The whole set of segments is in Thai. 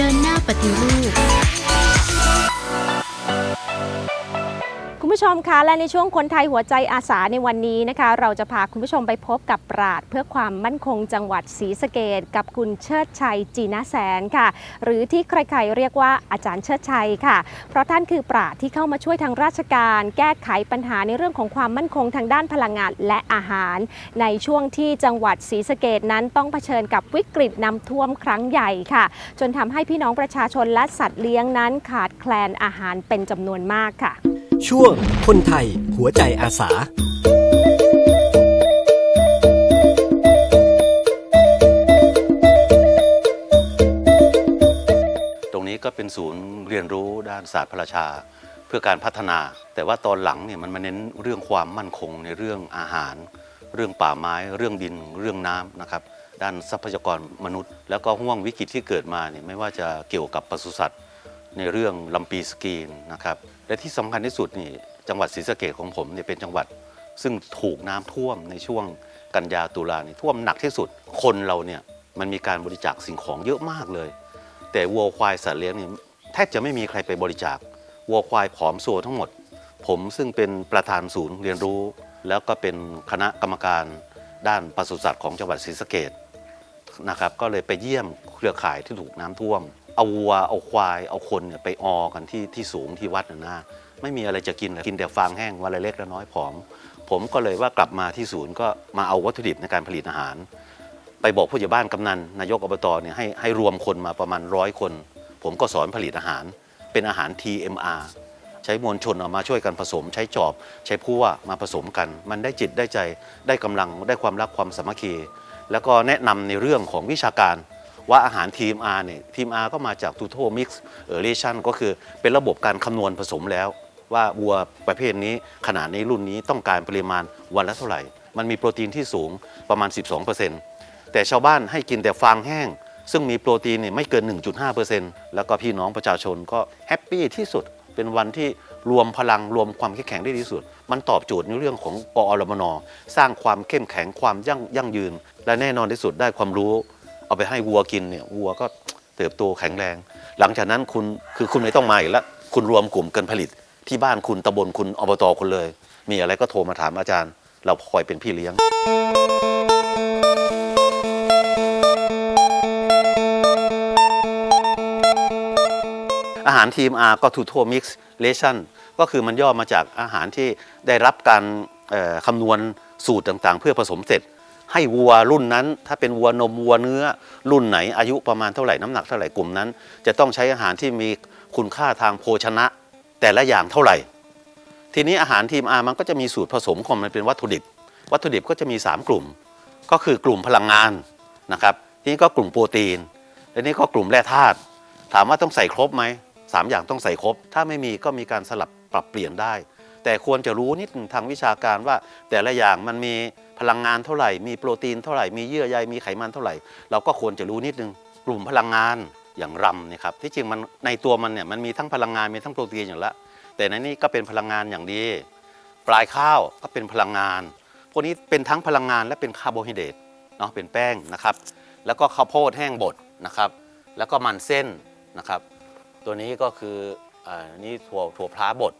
เดินหน้าปฏิรูป ผู้ชมคะและในช่วงคนไทยหัวใจอาสาในวันนี้นะคะ เราจะพาคุณผู้ชมไปพบกับปราดเพื่อความมั่นคงจังหวัดศรีสะเกดกับคุณเชิดชัยจีนะแสนค่ะ หรือที่ใครๆเรียกว่าอาจารย์เชิดชัยค่ะ เพราะท่านคือปราดที่เข้ามาช่วยทางราชการ แก้ไขปัญหาในเรื่องของความมั่นคงทางด้านพลังงานและอาหาร ในช่วงที่จังหวัดศรีสะเกดนั้นต้องเผชิญกับวิกฤตน้ำท่วมครั้งใหญ่ค่ะ จนทำให้พี่น้องประชาชนและสัตว์เลี้ยงนั้นขาดแคลนอาหารเป็นจำนวนมากค่ะ ช่วงคนไทยหัวใจอาสา ตรงนี้ก็เป็นศูนย์เรียนรู้ด้านศาสตร์พระราชาเพื่อการพัฒนา แต่ว่าตอนหลังเนี่ยมันมาเน้นเรื่องความมั่นคงในเรื่องอาหาร เรื่องป่าไม้ เรื่องดิน เรื่องน้ำนะครับ ด้านทรัพยากรมนุษย์ แล้วก็ห่วงวิกฤตที่เกิดมาเนี่ยไม่ว่าจะเกี่ยวกับปศุสัตว์ ในเรื่องลำปีสกรีนนะครับ และที่สำคัญที่สุดนี่จังหวัดศรีสะเกดของผมเนี่ยเป็นจังหวัด ซึ่งถูกน้ำท่วมในช่วงกันยาตุลานี่ท่วมหนักที่สุด คนเราเนี่ยมันมีการบริจาคสิ่งของเยอะมากเลย แต่วัวควายสัตว์เลี้ยงเนี่ยแทบจะไม่มีใครไปบริจาควัวควายผอมโซทั้งหมด ผมซึ่งเป็นประธานศูนย์เรียนรู้ แล้วก็เป็นคณะกรรมการด้านปศุสัตว์ของจังหวัดศรีสะเกดนะครับก็เลยไปเยี่ยมเครือข่ายที่ถูกน้ำท่วม เอาวัวเอาควายเอาคนเนี่ยไปออกันที่ที่สูงที่วัดนะนะไม่มีอะไรจะกินเลยกินแต่ฟางแห้งวันละเล็กละน้อยผอม ผมก็เลยว่ากลับมาที่ศูนย์ก็มาเอาวัตถุดิบในการผลิตอาหาร ไปบอกผู้ใหญ่บ้านกำนันนายกอบตเนี่ยให้ให้รวมคนมาประมาณร้อยคน ผมก็สอนผลิตอาหาร เป็นอาหาร TMR ใช้มวลชนเอามาช่วยกันผสม ใช้จอบ ใช้พั่วมาผสมกัน มันได้จิตได้ใจได้กำลังได้ความรักความสามัคคี แล้วก็แนะนำในเรื่องของวิชาการ ว่าอาหาร TMR เนี่ย TMR ก็มาจาก Total Mix Relation ก็คือเป็นระบบการคำนวณผสมแล้ว ว่าวัวประเภทนี้ขนาดนี้รุ่นนี้ต้องการปริมาณวันละเท่าไหร่ มันมีโปรตีนที่สูงประมาณ 12%แต่ชาวบ้านให้กินแต่ฟางแห้ง ซึ่งมีโปรตีนเนี่ยไม่เกิน 1.5%แล้วก็พี่น้องประชาชนก็แฮปปี้ที่สุดเป็นวันที่รวมพลังรวมความเข้มแข็งได้ที่สุด มันตอบโจทย์ในเรื่องของปอรมน สร้างความเข้มแข็งความยั่งยืน และแน่นอนที่สุดได้ความรู้ เอาไปให้วัวกินเนี่ยวัวก็เติบโตแข็งแรง หลังจากนั้นคุณคือคุณไม่ต้องมาอีกแล้วคุณรวมกลุ่มกันผลิต ที่บ้านคุณตำบลคุณอบตคุณเลย มีอะไรก็โทรมาถามอาจารย์ เราคอยเป็นพี่เลี้ยง อาหารทีม R ก็ Total Mix Ration ก็คือมันย่อมาจากอาหารที่ได้รับการคำนวณสูตรต่างๆ เพื่อผสมเสร็จ ให้วัวรุ่นนั้น ถ้าเป็นวัวนมวัวเนื้อ รุ่นไหนอายุประมาณเท่าไหร่น้ำหนักเท่าไหร่กลุ่มนั้น จะต้องใช้อาหารที่มีคุณค่าทางโภชนะ แต่ละอย่างเท่าไหร่ ทีนี้อาหารทีม R มันก็จะมีสูตรผสมของมันเป็นวัตถุดิบ วัตถุดิบก็จะมี 3 กลุ่ม ก็คือกลุ่มพลังงานนะครับทีนี้ก็กลุ่มโปรตีนและนี่ก็กลุ่มแร่ธาตุถามว่าต้องใส่ครบไหมสามอย่างต้องใส่ครบ ถ้าไม่มีก็มีการสลับปรับเปลี่ยนได้ แต่ควรจะรู้นิดนึงทางวิชาการว่า แต่ละอย่างมันมีพลังงานเท่าไหร่ มีโปรตีนเท่าไหร่ มีเยื่อใย มีไขมันเท่าไหร่ เราก็ควรจะรู้นิดนึง กลุ่มพลังงานอย่างรำเนี่ยครับ ที่จริงมันในตัวมันเนี่ยมันมีทั้งพลังงาน มีทั้งโปรตีนอย่างละ แต่ในนี้ก็เป็นพลังงานอย่างดี ปลายข้าวก็เป็นพลังงาน พวกนี้เป็นทั้งพลังงานและเป็นคาร์โบไฮเดรตเนาะ เป็นแป้งนะครับ แล้วก็ข้าวโพดแห้งบดนะครับ แล้วก็มันเส้นนะครับ ตัวนี้ก็คืออ่านี่ถั่วถั่วพล้าบด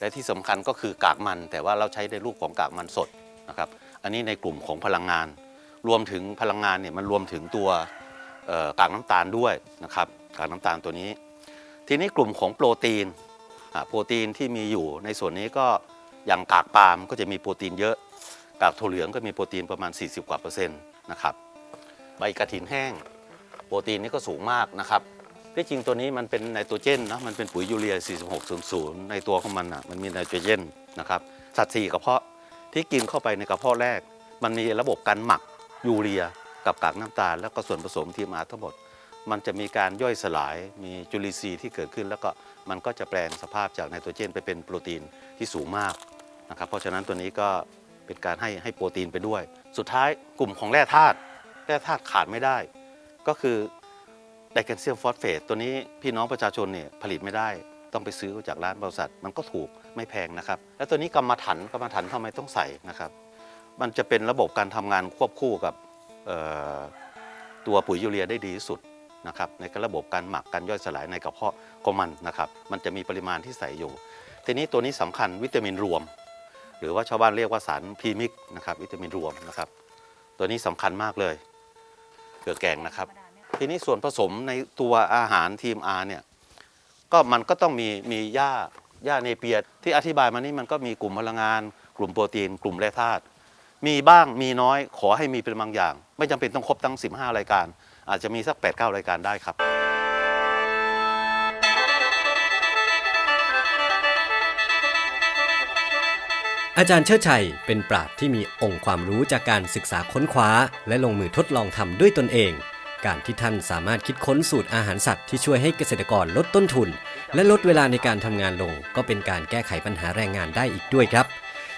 และที่สำคัญก็คือกากมัน แต่ว่าเราใช้ในรูปของกากมันสดนะครับ อันนี้ในกลุ่มของพลังงาน รวมถึงพลังงานเนี่ยมันรวมถึงตัวกากน้ำตาลด้วยนะครับกากน้ำตาลตัวนี้ ทีนี้กลุ่มของโปรตีนโปรตีนที่มีอยู่ในส่วนนี้ก็อย่างกากปาล์มก็จะมีโปรตีนเยอะ กากถั่วเหลืองก็มีโปรตีนประมาณ 40 กว่าเปอร์เซ็นต์นะครับใบกระถินแห้ง โปรตีนนี่ก็สูงมากนะครับ ที่จริงตัวนี้มันเป็นไนโตรเจนนะมันเป็นปุ๋ยยูเรีย 4600 ในตัวของมันอะมันมีไนโตรเจนนะครับสัดส่กระเพาะที่กินเข้าไปในกระเพาะแรก มันมีระบบการหมักยูเรีย กับกากน้ำตาล แล้วก็ส่วนผสมทีมอาทั้งหมด มันจะมีการย่อยสลายมีจุลินทรีย์ที่เกิดขึ้น แล้วก็มันก็จะแปลงสภาพจากไนโตรเจน ไปเป็นโปรตีนที่สูงมากนะครับเพราะฉะนั้นตัวนี้ก็เป็นการให้ให้โปรตีนไปด้วย สุดท้ายกลุ่มของแร่ธาตุแร่ธาตุขาดไม่ได้ ก็คือ ไดแคลเซียมฟอสเฟตตัวนี้พี่น้องประชาชนเนี่ยผลิตไม่ได้ต้องไปซื้อจากร้านบริษัท มันก็ถูกไม่แพงนะครับ แล้วตัวนี้กรรมฐานกรรมฐานทำไมต้องใส่นะครับ มันจะเป็นระบบการทำงานควบคู่กับตัวปุ๋ยยูเรียได้ดีที่สุดนะครับในระบบการหมักการย่อยสลายในกระเพาะของมันนะครับ มันจะมีปริมาณที่ใส่อยู่ ทีนี้ตัวนี้สำคัญวิตามินรวม หรือว่าชาวบ้านเรียกว่าสารพรีมิกนะครับวิตามินรวมนะครับ ตัวนี้สำคัญมากเลยเกลือแกงนะครับ ทีนี้ส่วนผสมในตัวอาหารทีม R เนี่ยก็มันก็ต้องมีมีหญ้าหญ้าเนเปียที่อธิบายมานี่มันก็มีกลุ่มพลังงาน กลุ่มโปรตีน กลุ่มแร่ธาตุมีบ้างมีน้อยขอให้มีเป็นบางอย่าง ไม่จำเป็นต้องครบทั้ง 15 รายการ อาจจะมีสัก 8-9 รายการได้ครับอาจารย์เชิดชัยเป็นปราชญ์ที่มีองค์ความรู้จากการศึกษาค้นคว้า และลงมือทดลองทำด้วยตนเอง การที่ท่านสามารถคิดค้นสูตรอาหารสัตว์ที่ช่วยให้เกษตรกรลดต้นทุน และลดเวลาในการทำงานลง ก็เป็นการแก้ไขปัญหาแรงงานได้อีกด้วยครับ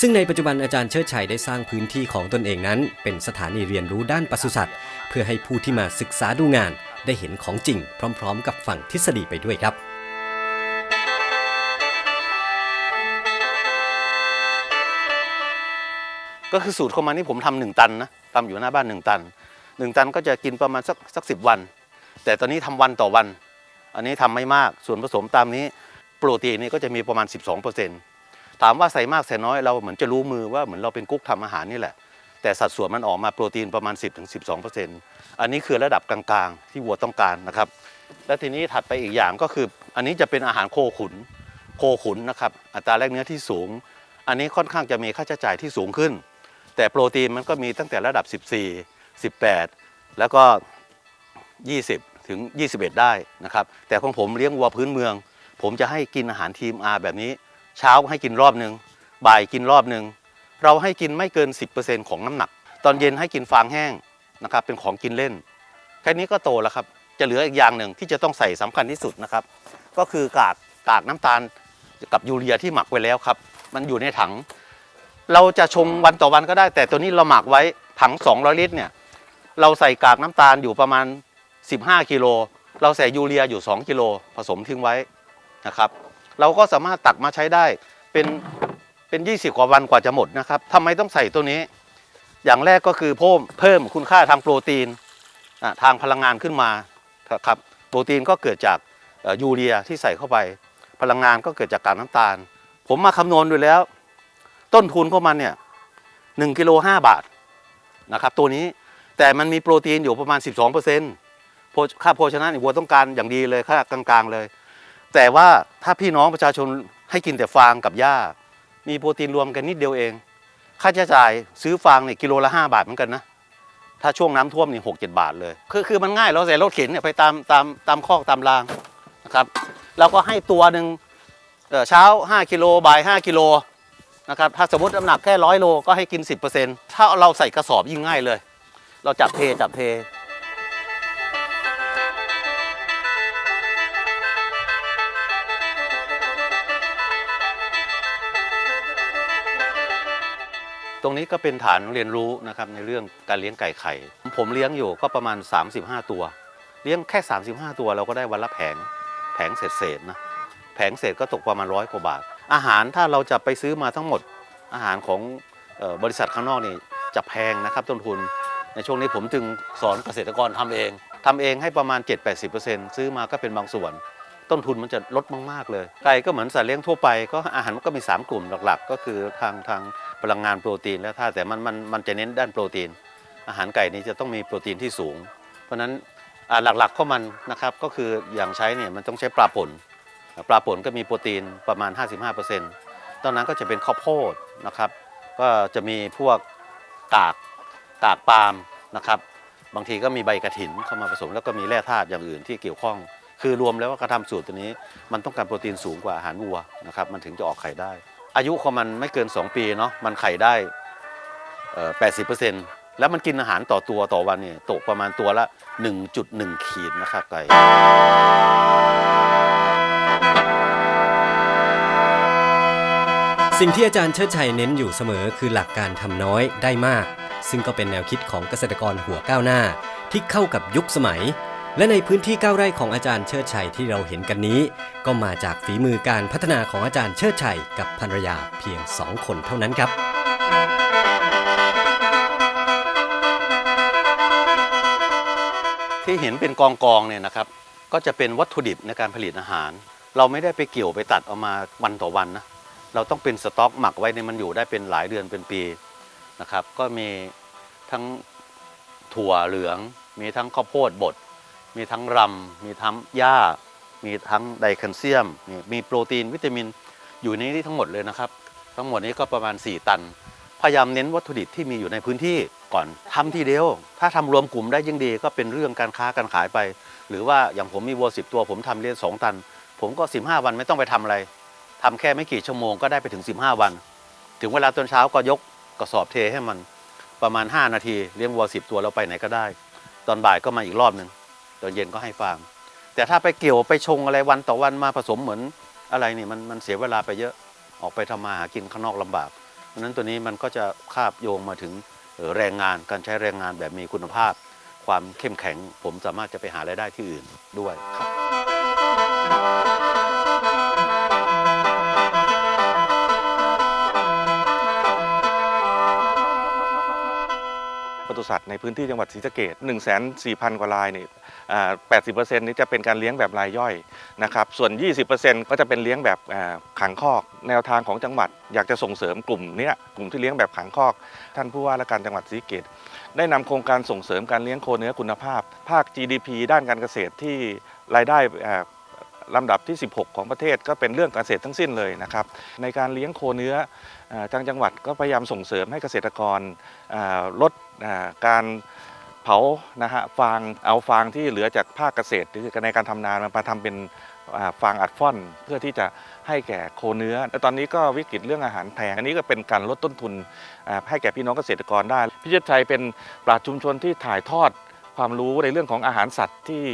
ซึ่งในปัจจุบันอาจารย์เชิดชัยได้สร้างพื้นที่ของตนเองนั้น เป็นสถานีเรียนรู้ด้านปศุสัตว์ เพื่อให้ผู้ที่มาศึกษาดูงาน ได้เห็นของจริง พร้อม ๆ กับฝั่งทฤษฎีไปด้วยครับ ก็คือสูตรของมันนี่ผมทำหนึ่งตันนะทำอยู่หน้าบ้านหนึ่งตัน หนึ่งตันก็จะกินประมาณสักสักสิบวัน แต่ตอนนี้ทำวันต่อวัน อันนี้ทำไม่มากส่วนผสมตามนี้ โปรตีนนี่ก็จะมีประมาณ 12%ถามว่าใส่มากใส่น้อยเราเหมือนจะรู้มือว่าเหมือนเราเป็นกุ๊กทำอาหารนี่แหละ แต่สัดส่วนมันออกมาโปรตีนประมาณ 10-12%อันนี้คือระดับกลางๆ ที่วัวต้องการนะครับ และทีนี้ถัดไปอีกอย่างก็คือ อันนี้จะเป็นอาหารโคขุนโคขุนนะครับอัตราแลกเนื้อที่สูง อันนี้ค่อนข้างจะมีค่าใช้จ่ายที่สูงขึ้น แต่โปรตีนมันก็มีตั้งแต่ระดับ 14 18 แล้วก็ 20 ถึง 21 ได้นะครับ แต่ของผมเลี้ยงวัวพื้นเมือง ผมจะให้กินอาหารทีม R แบบนี้ เช้าให้กินรอบหนึ่งบ่ายกินรอบหนึ่งเราให้กินไม่เกิน 10%ของน้ำหนัก ตอนเย็นให้กินฟางแห้งนะครับเป็นของกินเล่น แค่นี้ก็โตแล้วครับ จะเหลืออีกอย่างหนึ่งที่จะต้องใส่สำคัญที่สุดนะครับ ก็คือกากกากน้ำตาลกับยูเรียที่หมักไว้แล้วครับ มันอยู่ในถัง เราจะชงวันต่อวันก็ได้ แต่ตัวนี้เราหมักไว้ถัง 200 ลิตรเนี่ย เราใส่กากน้ำตาลอยู่ประมาณ 15กิโลเราใส่ยูเรียอยู่ 2กิโลผสมทิ้งไว้นะครับ เราก็สามารถตักมาใช้ได้เป็นเป็น 20 กว่าวันกว่าจะหมดนะครับทำไมต้องใส่ตัวนี้ อย่างแรกก็คือเพิ่มเพิ่มคุณค่าทางโปรตีนทางพลังงานขึ้นมาครับโปรตีนก็เกิดจากยูเรียที่ใส่เข้าไป พลังงานก็เกิดจากกากน้ำตาล ผมมาคำนวณดูแล้ว ต้นทุนของมันเนี่ยหนึ่งกิโลห้าบาทนะครับ ตัวนี้ แต่มันมีโปรตีนอยู่ประมาณ 12%โภชค่าโภชนะเนี่ยวัวต้องการอย่างดีเลยค่ากลางๆเลย แต่ว่าถ้าพี่น้องประชาชนให้กินแต่ฟางกับหญ้า มีโปรตีนรวมกันนิดเดียวเอง ค่าใช้จ่ายซื้อฟางเนี่ยกิโลละ 5 บาทเหมือนกันนะถ้าช่วงน้ำท่วมนี่หกเจ็ดบาทเลย คือคือมันง่ายเราใส่รถเข็นเนี่ยไปตามตามตามคอกตามรางนะครับเราก็ให้ตัวหนึ่งเอ่อเช้า 5กิโลบ่าย5กิโลนะครับถ้าสมมติน้ำหนักแค่ร้อยโลก็ให้กิน 10%ถ้าเราใส่กระสอบยิ่งง่ายเลย เราจับเทจับเท ตรงนี้ก็เป็นฐานเรียนรู้นะครับในเรื่องการเลี้ยงไก่ไข่ ผมเลี้ยงอยู่ก็ประมาณ 35 ตัว เลี้ยงแค่ 35 ตัวเราก็ได้วันละแผงแผงเศษเศษๆนะแผงเศษก็ตกประมาณร้อยกว่าบาท อาหารถ้าเราจะไปซื้อมาทั้งหมด อาหารของออบริษัทข้างนอกนี่จะแพงนะครับต้นทุน ในช่วงนี้ผมจึงสอนเกษตรกรทำเองทำเองให้ประมาณ 7-80%ซื้อมาก็เป็นบางส่วน ต้นทุนมันจะลดมาก ๆ เลย ไก่ก็เหมือนสัตว์เลี้ยงทั่วไป ก็อาหารมันก็มี 3 กลุ่มหลัก ๆ ก็คือทางทางพลังงานโปรตีนและธาตุแต่มันมันมันจะเน้นด้านโปรตีน อาหารไก่นี้จะต้องมีโปรตีนที่สูง เพราะฉะนั้นหลักๆของมันนะครับก็คืออย่างใช้เนี่ยมันต้องใช้ปลาป่นปลาป่นก็มีโปรตีนประมาณ 55%ตอนนั้นก็จะเป็นข้าวโพดนะครับ ก็จะมีพวกกาก กากปาล์มนะครับบางทีก็มีใบกระถินเข้ามาผสม แล้วก็มีแร่ธาตุอย่างอื่นที่เกี่ยวข้อง คือรวมแล้วว่ากระทำสูตรตัวนี้ มันต้องการโปรตีนสูงกว่าอาหารวัวนะครับมันถึงจะออกไข่ได้ อายุของมันไม่เกิน 2 ปีเนาะมันไข่ได้เอ่อ80%แล้วมันกินอาหารต่อตัวต่อวันเนี่ยตกประมาณตัวละ 1.1 ขีดนะครับไก่สิ่งที่อาจารย์เชิดชัยเน้นอยู่เสมอคือหลักการทำน้อยได้มาก ซึ่งก็เป็นแนวคิดของเกษตรกรหัวก้าวหน้า ที่เข้ากับยุคสมัย และในพื้นที่ก้าวไร่ของอาจารย์เชิดชัยที่เราเห็นกันนี้ ก็มาจากฝีมือการพัฒนาของอาจารย์เชิดชัยกับภรรยาเพียงสองคนเท่านั้นครับที่เห็นเป็นกองกองเนี่ยนะครับ ก็จะเป็นวัตถุดิบในการผลิตอาหาร เราไม่ได้ไปเกี่ยวไปตัดเอามาวันต่อวันนะเราต้องเป็นสต็อกหมักไว้ในยมันอยู่ได้เป็นหลายเดือนเป็นปี นะครับ ก็มีทั้งถั่วเหลือง มีทั้งข้าวโพดบด มีทั้งรำ มีทั้งหญ้า มีทั้งไดแคลเซียมมีมีโปรตีนวิตามินอยู่ในนี้ทั้งหมดเลยนะครับ ทั้งหมดนี้ก็ประมาณ 4 ตัน พยายามเน้นวัตถุดิบที่มีอยู่ในพื้นที่ก่อนทำทีเดียว ถ้าทำรวมกลุ่มได้ยิ่งดีก็เป็นเรื่องการค้าการขายไป หรือว่าอย่างผมมีวัวสิบตัว ผมทำเรียนสองตัน ผมก็ 15 วันไม่ต้องไปทำอะไรทำแค่ไม่กี่ชั่วโมงก็ได้ไปถึง 15 วัน ถึงเวลาตอนเช้าก็ยก กระสอบเทให้มันประมาณ 5 นาทีเลี้ยงวัวสิบตัวเราไปไหนก็ได้ ตอนบ่ายก็มาอีกรอบหนึ่งตอนเย็นก็ให้ฟาร์ม แต่ถ้าไปเกี่ยวไปชงอะไรวันต่อวันมาผสมเหมือนอะไรนี่มันมันเสียเวลาไปเยอะออกไปทำมาหากินข้างนอกลำบากเพราะนั้นตัวนี้มันก็จะคาบโยงมาถึงแรงงานการใช้แรงงานแบบมีคุณภาพ ความเข้มแข็ง ผมสามารถจะไปหารายได้ที่อื่นด้วยครับ ศุสัตว์ในพื้นที่จังหวัดศรีสะเกด1 4 0 0 0 กว่ารายนี่อ่า80%นี้จะเป็นการเลี้ยงแบบรายย่อยนะครับ ส่วน 20%ก็จะเป็นเลี้ยงแบบขังคอก แนวทางของจังหวัด อยากจะส่งเสริมกลุ่มนี้กลุ่มที่เลี้ยงแบบขังคอก ท่านผู้ว่าราชการจังหวัดศรีเกดได้นำโครงการส่งเสริมการเลี้ยงโคเนื้อคุณภาพ ภาค GDP ด้านการเกษตรที่รายได้ลำดับที่ 16 ของประเทศก็เป็นเรื่องเกษตรทั้งสิ้นเลยนะครับ ในการเลี้ยงโคเนื้อทางจังหวัดก็พยายามส่งเสริมให้เกษตรกรลด การเผานะฮะฟางเอาฟางที่เหลือจากภาคเกษตรหรือในการทำนามาทำเป็นฟางอัดฟ่อนเพื่อที่จะให้แก่โคเนื้อและตอนนี้ก็วิกฤตเรื่องอาหารแพงอันนี้ก็เป็นการลดต้นทุนให้แก่พี่น้องเกษตรกรได้พี่เชิดชัยเป็นปราชญ์ชุมชนที่ถ่ายทอดความรู้ในเรื่องของอาหารสัตว์ที่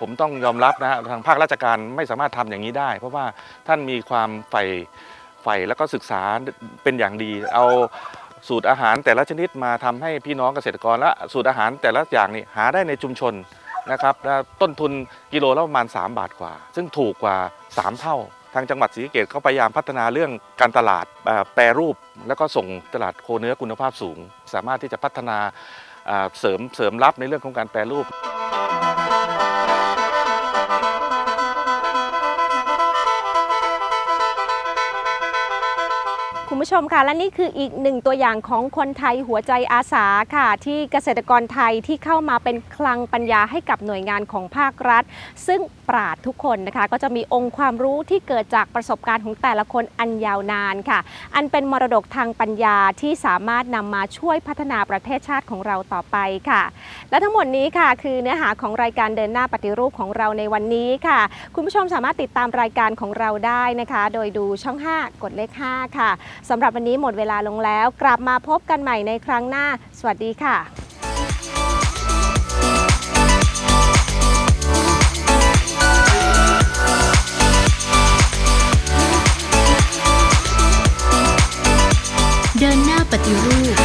ผมต้องยอมรับนะทางภาคราชการไม่สามารถทำอย่างนี้ได้ เพราะว่าท่านมีความใฝ่ใฝ่แล้วก็ศึกษาเป็นอย่างดี เอา สูตรอาหารแต่ละชนิดมาทำให้พี่น้องเกษตรกรและสูตรอาหารแต่ละอย่างนี่หาได้ในชุมชนนะครับต้นทุนกิโลละประมาณ 3 บาทกว่า ซึ่งถูกกว่า 3 เท่า ทางจังหวัดศรีสะเกษก็พยายามพัฒนาเรื่องการตลาดแปรรูป แล้วก็ส่งตลาดโคเนื้อคุณภาพสูง สามารถที่จะพัฒนาอ่าเสริมเสริมรับในเรื่องของการแปรรูป คุณผู้ชมค่ะ และนี่คืออีกหนึ่งตัวอย่างของคนไทยหัวใจอาสาค่ะ ที่เกษตรกรไทยที่เข้ามาเป็นคลังปัญญาให้กับหน่วยงานของภาครัฐ ซึ่งปราดทุกคนนะคะ ก็จะมีองค์ความรู้ที่เกิดจากประสบการณ์ของแต่ละคนอันยาวนานค่ะ อันเป็นมรดกทางปัญญาที่สามารถนำมาช่วยพัฒนาประเทศชาติของเราต่อไปค่ะ และทั้งหมดนี้ค่ะ คือเนื้อหาของรายการเดินหน้าปฏิรูปของเราในวันนี้ค่ะ คุณผู้ชมสามารถติดตามรายการของเราได้นะคะ โดยดูช่อง 5 กดเลข 5 ค่ะสำหรับวันนี้หมดเวลาลงแล้ว กลับมาพบกันใหม่ในครั้งหน้า สวัสดีค่ะเดินหน้าปฏิรูป